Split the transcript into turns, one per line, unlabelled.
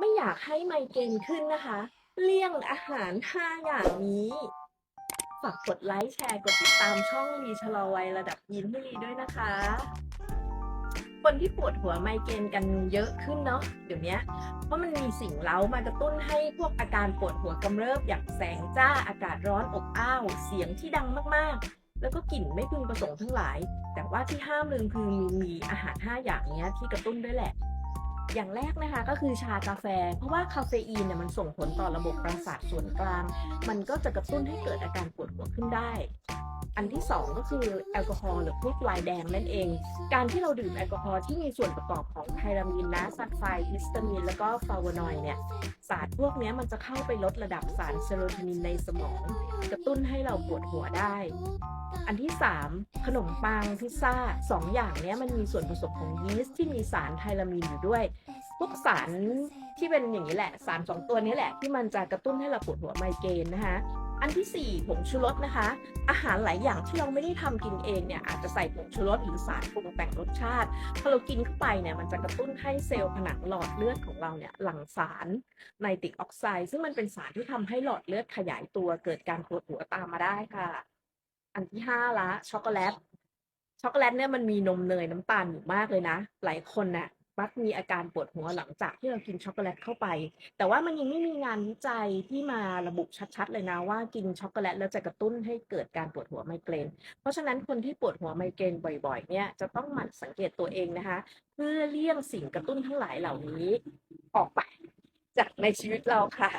ไม่อยากให้ไมเกรนขึ้นนะคะ เลี่ยงอาหาร 5 อย่างนี้ ฝากกดไลค์แชร์กดติดตามช่องลีชะลอวัยระดับยินให้ลีด้วยนะคะ คนที่ปวดหัวไมเกรนกันเยอะขึ้นเนาะเดี๋ยวนี้เพราะมันมีสิ่งเล้ามากระตุ้นให้พวกอาการปวดหัวกำเริบอย่างแสงจ้าอากาศร้อนอบอ้าวเสียงที่ดังมากๆแล้วก็กลิ่นไม่พึงประสงค์ทั้งหลาย แต่ว่าที่ห้ามลืมคือมีอาหาร 5 อย่างนี้ที่กระตุ้นด้วยแหละ อย่างแรกนะคะก็คือชากาแฟ เพราะว่าคาเฟอีนเนี่ยมันส่งผลต่อระบบประสาทส่วนกลาง มันก็จะกระตุ้นให้เกิดอาการปวดหัวขึ้นได้ อันที่สองก็คือแอลกอฮอล์หรือพวกไวน์แดงนั่นเอง การที่เราดื่มแอลกอฮอล์ที่มีส่วนประกอบของไทรามีนนะซัลไฟด์ฮิสตามีน แล้วก็ฟลาโวนอยด์เนี่ยสารพวกนี้มันจะเข้าไปลดระดับสารเซโรโทนินในสมอง กระตุ้นให้เราปวดหัวได้ อันที่ 3 ขนมปังพิซซ่าสองอย่างนี้มันมีส่วนผสมของยีสต์ที่มีสารไทรามีนอยู่ด้วยพวกสารที่เป็นอย่างนี้แหละสารสองตัวนี้แหละที่มันจะกระตุ้นให้เราปวดหัวไมเกรนนะคะ อันที่ 4 ผงชูรสนะคะ อาหารหลายอย่างที่เราไม่ได้ทำกินเองเนี่ยอาจจะใส่ผงชูรสหรือสารปรุงแต่งรสชาติพอเรากินเข้าไปเนี่ยมันจะกระตุ้นให้เซลล์ผนังหลอดเลือดของเราเนี่ยหลั่งสารไนตริกออกไซด์ซึ่งมันเป็นสารที่ทำให้หลอดเลือดขยายตัวเกิดการปวดหัวตามมาได้ค่ะ อันที่ห้าละช็อกโกแลตช็อกโกแลตเนี่ยมันมีนมเนยน้ำตาลอยู่มากเลยนะ หลายคนน่ะ มักมีอาการปวดหัวหลังจากที่เรากินช็อกโกแลตเข้าไป แต่ว่ามันยังไม่มีงานวิจัยที่มาระบุชัดๆ เลยนะว่ากินช็อกโกแลตแล้วจะกระตุ้นให้เกิดการปวดหัวไมเกรน เพราะฉะนั้นคนที่ปวดหัวไมเกรนบ่อยๆ เนี่ยจะต้องหมั่นสังเกตตัวเองนะคะ เพื่อเลี่ยงสิ่งกระตุ้นทั้งหลายเหล่านี้ออกไปจากในชีวิตเราค่ะ